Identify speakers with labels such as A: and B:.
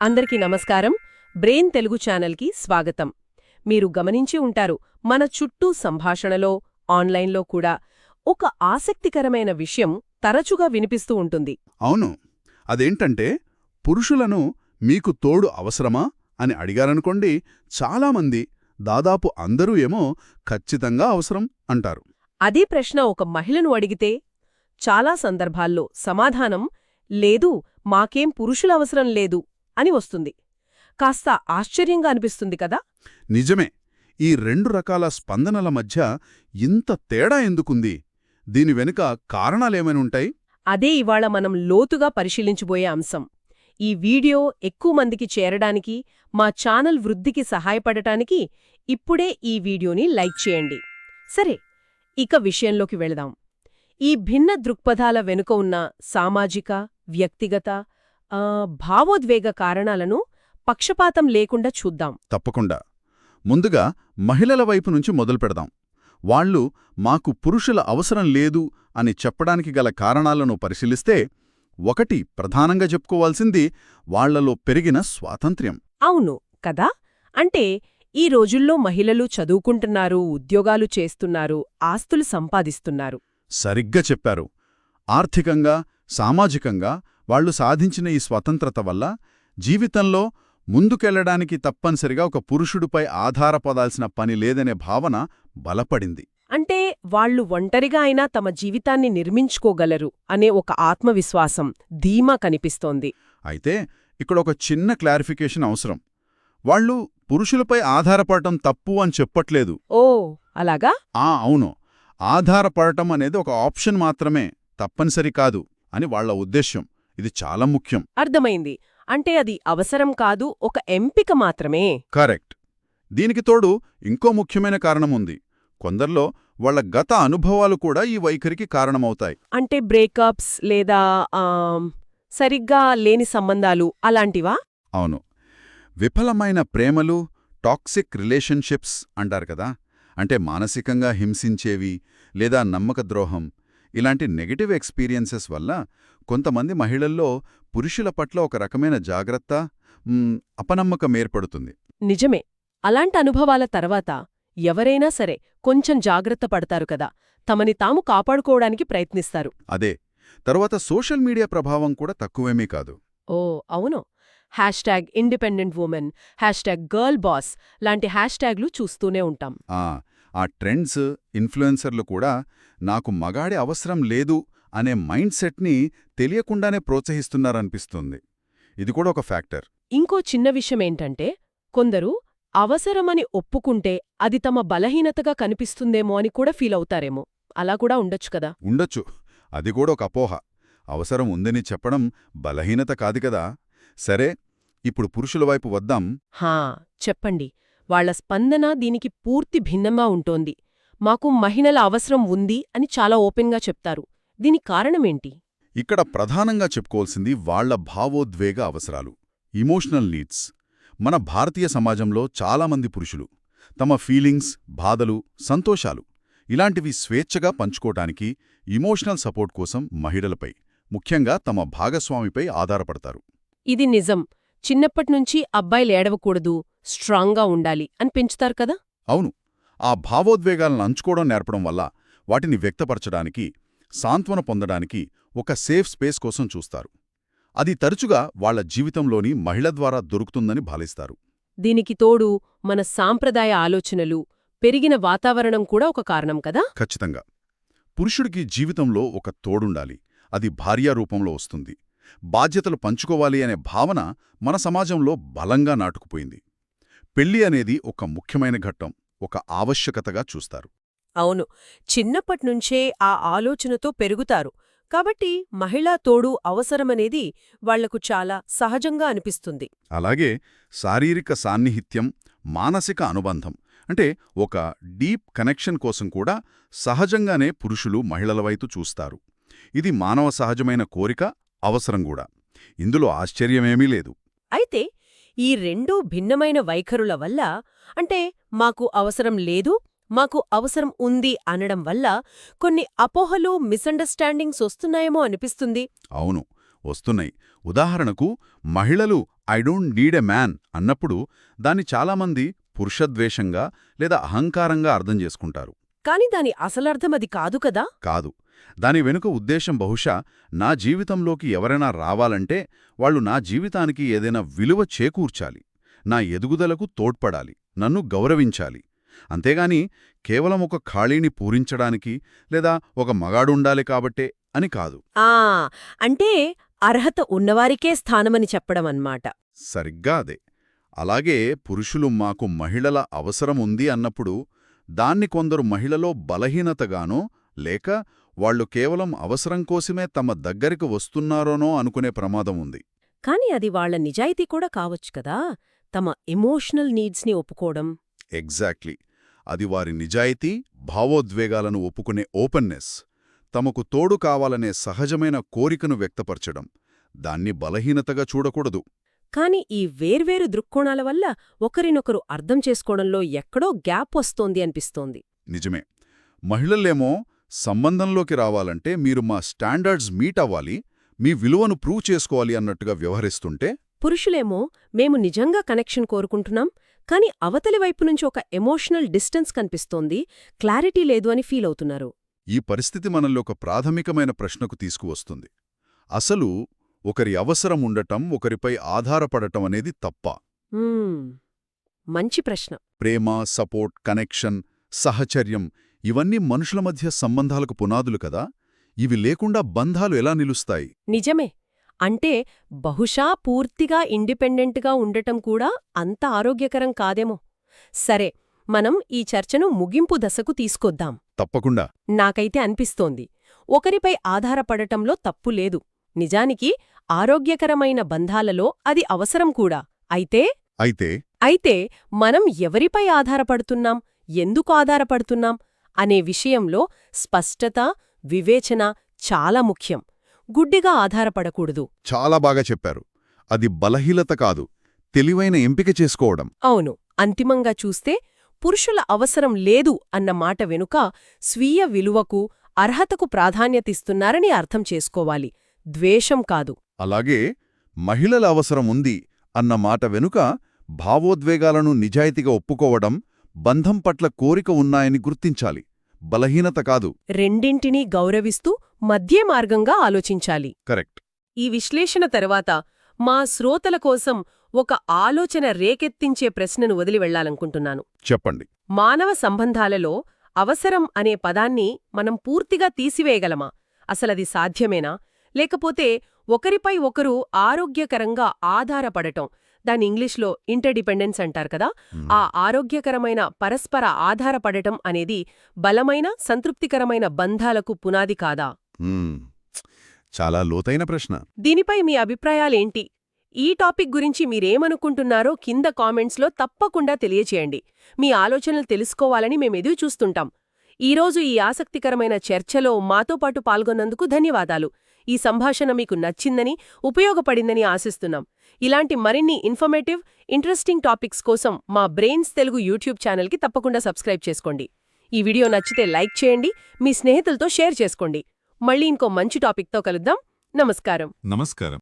A: అందరికీ నమస్కారం. బ్రెయిన్ తెలుగు ఛానల్కి స్వాగతం. మీరు గమనించి ఉంటారు మన చుట్టూ సంభాషణలో ఆన్లైన్లో కూడా ఒక ఆసక్తికరమైన విషయం తరచుగా వినిపిస్తూ ఉంటుంది.
B: అవును. అదేంటంటే పురుషులను మీకు తోడు అవసరమా అని అడిగారనుకోండి చాలామంది దాదాపు అందరూ ఏమో ఖచ్చితంగా అవసరం అంటారు.
A: అదే ప్రశ్న ఒక మహిళను అడిగితే చాలా సందర్భాల్లో సమాధానం లేదు మాకేం పురుషుల అవసరం లేదు అని వస్తుంది. కాస్త ఆశ్చర్యంగా అనిపిస్తుంది కదా?
B: నిజమే. ఈ రెండు రకాల స్పందనల మధ్య ఇంత తేడా ఎందుకుంది? దీని వెనుక కారణాలేమైనుంటాయి
A: అదే ఇవాళ మనం లోతుగా పరిశీలించబోయే అంశం. ఈ వీడియో ఎక్కువ మందికి చేరడానికి మా ఛానల్ వృద్ధికి సహాయపడటానికి ఇప్పుడే ఈ వీడియోని లైక్ చేయండి. సరే ఇక విషయంలోకి వెళదాం. ఈ భిన్న దృక్పథాల వెనుక ఉన్న సామాజిక వ్యక్తిగత భావోద్వేగ కారణాలను పక్షపాతం లేకుండా చూద్దాం.
B: తప్పకుండా. ముందుగా మహిళల వైపు నుంచి మొదలు పెడదాం. వాళ్ళు మాకు పురుషుల అవసరం లేదు అని చెప్పడానికి గల కారణాలను పరిశీలిస్తే ఒకటి ప్రధానంగా చెప్పుకోవాల్సింది వాళ్ళలో పెరిగిన స్వాతంత్ర్యం.
A: అవును కదా? అంటే ఈ రోజుల్లో మహిళలు చదువుకుంటున్నారు ఉద్యోగాలు చేస్తున్నారు ఆస్తులు సంపాదిస్తున్నారు.
B: సరిగ్గా చెప్పారు. ఆర్థికంగా సామాజికంగా వాళ్ళు సాధించిన ఈ స్వతంత్రత వల్ల జీవితంలో ముందుకెళ్ళడానికి తప్పనిసరిగా ఒక పురుషుడిపై ఆధారపడాల్సిన పని లేదనే భావన బలపడింది.
A: అంటే వాళ్ళు ఒంటరిగా అయినా తమ జీవితాన్ని నిర్మించుకోగలరు అనే ఒక ఆత్మవిశ్వాసం ధీమా కనిపిస్తోంది.
B: అయితే ఇక్కడ ఒక చిన్న క్లారిఫికేషన్ అవసరం. వాళ్ళు పురుషులపై ఆధారపడటం తప్పు అని చెప్పట్లేదు.
A: ఓ అలాగా?
B: ఆ అవును. ఆధారపడటం అనేది ఒక ఆప్షన్ మాత్రమే తప్పనిసరి కాదు అని వాళ్ళ ఉద్దేశ్యం. ఇది చాలా ముఖ్యం.
A: అర్థమైంది. అంటే అది అవసరం కాదు ఒక ఎంపిక మాత్రమే.
B: కరెక్ట్. దీనికి తోడు ఇంకో ముఖ్యమైన కారణముంది కొందర్లో వాళ్ళ గత అనుభవాలు కూడా ఈ వైఖరికి కారణమవుతాయి.
A: అంటే బ్రేకప్స్ లేదా సరిగ్గా లేని సంబంధాలు అలాంటివా?
B: అవును. విఫలమైన ప్రేమలు టాక్సిక్ రిలేషన్షిప్స్ అంటారు కదా. అంటే మానసికంగా హింసించేవి లేదా నమ్మక ద్రోహం ఇలాంటి నెగటివ్ ఎక్స్పీరియన్సెస్ వల్ల కొంతమంది మహిళల్లో పురుషుల పట్ల ఒక రకమైన జాగ్రత్త అపనమ్మకం ఏర్పడుతుంది.
A: నిజమే. అలాంటి అనుభవాల తర్వాత ఎవరైనా సరే కొంచెం జాగ్రత్త పడతారు కదా. తమని తాము కాపాడుకోవడానికి ప్రయత్నిస్తారు.
B: అదే. తరువాత సోషల్ మీడియా ప్రభావం కూడా తక్కువేమీ కాదు.
A: ఓ అవును. Hash tag independent women hash tag girl boss లాంటి హ్యాష్ ట్యాగ్లు చూస్తూనే ఉంటాం.
B: ఆ ట్రెండ్స్ ఇన్ఫ్లుయెన్సర్లు కూడా నాకు మగాడి అవసరం లేదు అనే మైండ్ సెట్ని తెలియకుండానే ప్రోత్సహిస్తున్నారనిపిస్తుంది. ఇది కూడా ఒక ఫ్యాక్టర్.
A: ఇంకో చిన్న విషయమేంటంటే కొందరు అవసరమని ఒప్పుకుంటే అది తమ బలహీనతగా కనిపిస్తుందేమో అని కూడా ఫీల్ అవుతారేమో. అలా కూడా ఉండొచ్చు కదా.
B: ఉండొచ్చు. అది కూడా ఒక అపోహ. అవసరం ఉందని చెప్పడం బలహీనత కాదు కదా. సరే ఇప్పుడు పురుషుల వైపు వద్దాం.
A: హా చెప్పండి. వాళ్ళ స్పందన దీనికి పూర్తి భిన్నంగా ఉంటోంది. మాకు మహిళల అవసరం ఉంది అని చాలా ఓపెన్గా చెప్తారు. దీని కారణమేంటి?
B: ఇక్కడ ప్రధానంగా చెప్పుకోవాల్సింది వాళ్ళ భావోద్వేగ అవసరాలు. ఇమోషనల్ నీడ్స్ మన భారతీయ సమాజంలో చాలామంది పురుషులు. తమ ఫీలింగ్స్ బాధలు సంతోషాలు ఇలాంటివి స్వేచ్ఛగా పంచుకోటానికి ఇమోషనల్ సపోర్ట్ కోసం మహిళలపై ముఖ్యంగా తమ భాగస్వామిపై ఆధారపడతారు.
A: ఇది నిజం. చిన్నప్పట్నుంచి అబ్బాయిలు ఏడవకూడదు. స్ట్రాంగ్గా ఉండాలి అని పెంచుతారు కదా?
B: అవును. ఆ భావోద్వేగాలను అంచుకోవడం నేర్పడం వల్ల వాటిని వ్యక్తపరచడానికి సాంత్వన పొందడానికి ఒక సేఫ్ స్పేస్ కోసం చూస్తారు. అది తరచుగా వాళ్ళ జీవితంలోని మహిళ ద్వారా దొరుకుతుందని భావిస్తారు.
A: దీనికి తోడు మన సాంప్రదాయ ఆలోచనలు పెరిగిన వాతావరణం కూడా ఒక కారణం కదా?
B: ఖచ్చితంగా. పురుషుడికి జీవితంలో ఒక తోడుండాలి. అది భార్యా రూపంలో వస్తుంది. బాధ్యతలు పంచుకోవాలి అనే భావన మన సమాజంలో బలంగా నాటుకుపోయింది. పెళ్ళి అనేది ఒక ముఖ్యమైన ఘట్టం ఒక ఆవశ్యకతగా చూస్తారు.
A: అవును. చిన్నప్పట్నుంచే ఆ ఆలోచనతో పెరుగుతారు. కాబట్టి మహిళా తోడు అవసరమనేది వాళ్ళకు చాలా సహజంగా అనిపిస్తుంది.
B: అలాగే శారీరక సాన్నిహిత్యం మానసిక అనుబంధం అంటే ఒక డీప్ కనెక్షన్ కోసం కూడా సహజంగానే పురుషులు మహిళల వైపు చూస్తారు. ఇది మానవ సహజమైన కోరిక అవసరం కూడా. ఇందులో ఆశ్చర్యమేమీ లేదు.
A: అయితే ఈ రెండూ భిన్నమైన వైఖరుల వల్ల అంటే మాకు అవసరం లేదు మాకు అవసరం ఉంది అనడం వల్ల కొన్ని అపోహలు మిస్అండర్స్టాండింగ్స్ వస్తున్నాయేమో అనిపిస్తుంది.
B: అవును వస్తున్నాయి. ఉదాహరణకు మహిళలు I don't need a man అన్నప్పుడు దాన్ని చాలామంది పురుషద్వేషంగా లేదా అహంకారంగా అర్థం చేసుకుంటారు.
A: కాని దాని అసలర్థం అది కాదు కదా?
B: కాదు. దాని వెనుక ఉద్దేశం బహుశా నా జీవితంలోకి ఎవరైనా రావాలంటే వాళ్ళు నా జీవితానికి ఏదైనా విలువ చేకూర్చాలి. నా ఎదుగుదలకు తోడ్పడాలి. నన్ను గౌరవించాలి. అంతేగాని కేవలం ఒక ఖాళీని పూరించడానికి లేదా ఒక మగాడుండాలి కాబట్టే అని కాదు.
A: ఆ! అంటే అర్హత ఉన్నవారికే స్థానమని చెప్పడం అన్నమాట
B: సరిగ్గా అదే. అలాగే పురుషులు మాకు మహిళల అవసరం ఉంది అన్నప్పుడు దాన్ని కొందరు మహిళలో బలహీనతగానో లేక వాళ్ళు కేవలం అవసరం కోసమే తమ దగ్గరికి వస్తున్నారోనో అనుకునే ప్రమాదం ఉంది.
A: కాని అది వాళ్ళ నిజాయితీ కూడా కావచ్చు కదా? తమ ఎమోషనల్ నీడ్స్ని ఒప్పుకోవడం.
B: ఎగ్జాక్ట్లీ. అది వారి నిజాయితీ భావోద్వేగాలను ఒప్పుకునే ఓపెన్నెస్. తమకు తోడు కావాలనే సహజమైన కోరికను వ్యక్తపరచడం. దాన్ని బలహీనతగా చూడకూడదు.
A: కాని ఈ వేర్వేరు దృక్కోణాల వల్ల ఒకరినొకరు అర్థం చేసుకోవడంలో ఎక్కడో గ్యాప్ వస్తోంది అనిపిస్తోంది.
B: నిజమే. మహిళలేమో సంబంధంలోకి రావాలంటే మీరు మా స్టాండర్డ్స్ మీట్ అవ్వాలి మీ విలువను ప్రూవ్ చేసుకోవాలి అన్నట్టుగా వ్యవహరిస్తుంటే?
A: పురుషులేమో మేము నిజంగా కనెక్షన్ కోరుకుంటున్నాం కాని అవతలి వైపు నుంచి ఒక ఎమోషనల్ డిస్టెన్స్ కనిపిస్తోంది క్లారిటీ లేదు అని ఫీల్ అవుతున్నారు.
B: ఈ పరిస్థితి మనల్ని ఒక ప్రాథమికమైన ప్రశ్నకు తీసుకువస్తుంది. అసలు ఒకరి అవసరం ఉండటం ఒకరిపై ఆధారపడటం అనేది తప్ప.
A: మంచి ప్రశ్న.
B: ప్రేమ సపోర్ట్ కనెక్షన్ సహచర్యం ఇవన్నీ మనుషుల మధ్య సంబంధాలకు పునాదులు కదా? ఇవి లేకుండా బంధాలు ఎలా నిలుస్తాయి?
A: నిజమే. అంటే బహుశా పూర్తిగా ఇండిపెండెంట్గా ఉండటం కూడా అంత ఆరోగ్యకరం కాదేమో. సరే మనం ఈ చర్చను ముగింపు దశకు తీసుకొద్దాం.
B: తప్పకుండా.
A: నాకైతే అనిపిస్తోంది. ఒకరిపై ఆధారపడటంలో తప్పు లేదు. నిజానికి ఆరోగ్యకరమైన బంధాలలో అది అవసరం కూడా. అయితే?
B: అయితే?
A: అయితే మనం ఎవరిపై ఆధారపడుతున్నాం? ఎందుకు ఆధారపడుతున్నాం? అనే విషయంలో స్పష్టత వివేచన చాలా ముఖ్యం. గుడ్డిగా ఆధారపడకూడదు.
B: చాలా బాగా చెప్పారు. అది బలహీనత కాదు తెలివైన ఎంపిక చేసుకోవడం.
A: అవును. అంతిమంగా చూస్తే పురుషుల అవసరం లేదు అన్న మాట వెనుక స్వీయ విలువకు అర్హతకు ప్రాధాన్యతిస్తున్నారని అర్థం చేసుకోవాలి. ద్వేషం కాదు.
B: అలాగే మహిళల అవసరం ఉంది అన్న మాట వెనుక భావోద్వేగాలను నిజాయితీగా ఒప్పుకోవడం బంధం పట్ల కోరిక ఉన్నాయని గుర్తించాలి. బలహీనత కాదు.
A: రెండింటినీ గౌరవిస్తూ మధ్య మార్గంగా ఆలోచించాలి.
B: కరెక్ట్.
A: ఈ విశ్లేషణ తర్వాత మా శ్రోతల కోసం ఒక ఆలోచన రేకెత్తించే ప్రశ్నను వదిలి వెళ్ళాలనుకుంటున్నాను
B: చెప్పండి.
A: మానవ సంబంధాలలో అవసరం అనే పదాన్ని మనం పూర్తిగా తీసివేయగలమా? అసలది సాధ్యమేనా? లేకపోతే ఒకరిపై ఒకరు ఆరోగ్యకరంగా ఆధారపడటం దాని ఇంగ్లీష్లో ఇంటర్డిపెండెన్స్ అంటారు కదా. ఆ ఆరోగ్యకరమైన పరస్పర ఆధారపడటం అనేది బలమైన సంతృప్తికరమైన బంధాలకు పునాది కాదా.
B: చాలా లోతైన ప్రశ్న.
A: దీనిపై మీ అభిప్రాయాలేంటి ఈ టాపిక్ గురించి మీరేమనుకుంటున్నారో కింద కామెంట్స్లో తప్పకుండా తెలియచేయండి. మీ ఆలోచనలు తెలుసుకోవాలని మేమెదురు చూస్తుంటాం ఈరోజు ఈ ఆసక్తికరమైన చర్చలో మాతో పాటు పాల్గొన్నందుకు ధన్యవాదాలు. ఈ సంభాషణ మీకు నచ్చిందని ఉపయోగపడిందని ఆశిస్తున్నాం. ఇలాంటి మరిన్ని ఇన్ఫర్మేటివ్ ఇంట్రెస్టింగ్ టాపిక్స్ కోసం మా బ్రెయిన్స్ తెలుగు యూట్యూబ్ ఛానల్కి తప్పకుండా సబ్స్క్రైబ్ చేసుకోండి. ఈ వీడియో నచ్చితే లైక్ చేయండి మీ స్నేహితులతో షేర్ చేసుకోండి. మళ్ళీ ఇంకో మంచి టాపిక్తో కలుద్దాం. నమస్కారం.
B: నమస్కారం.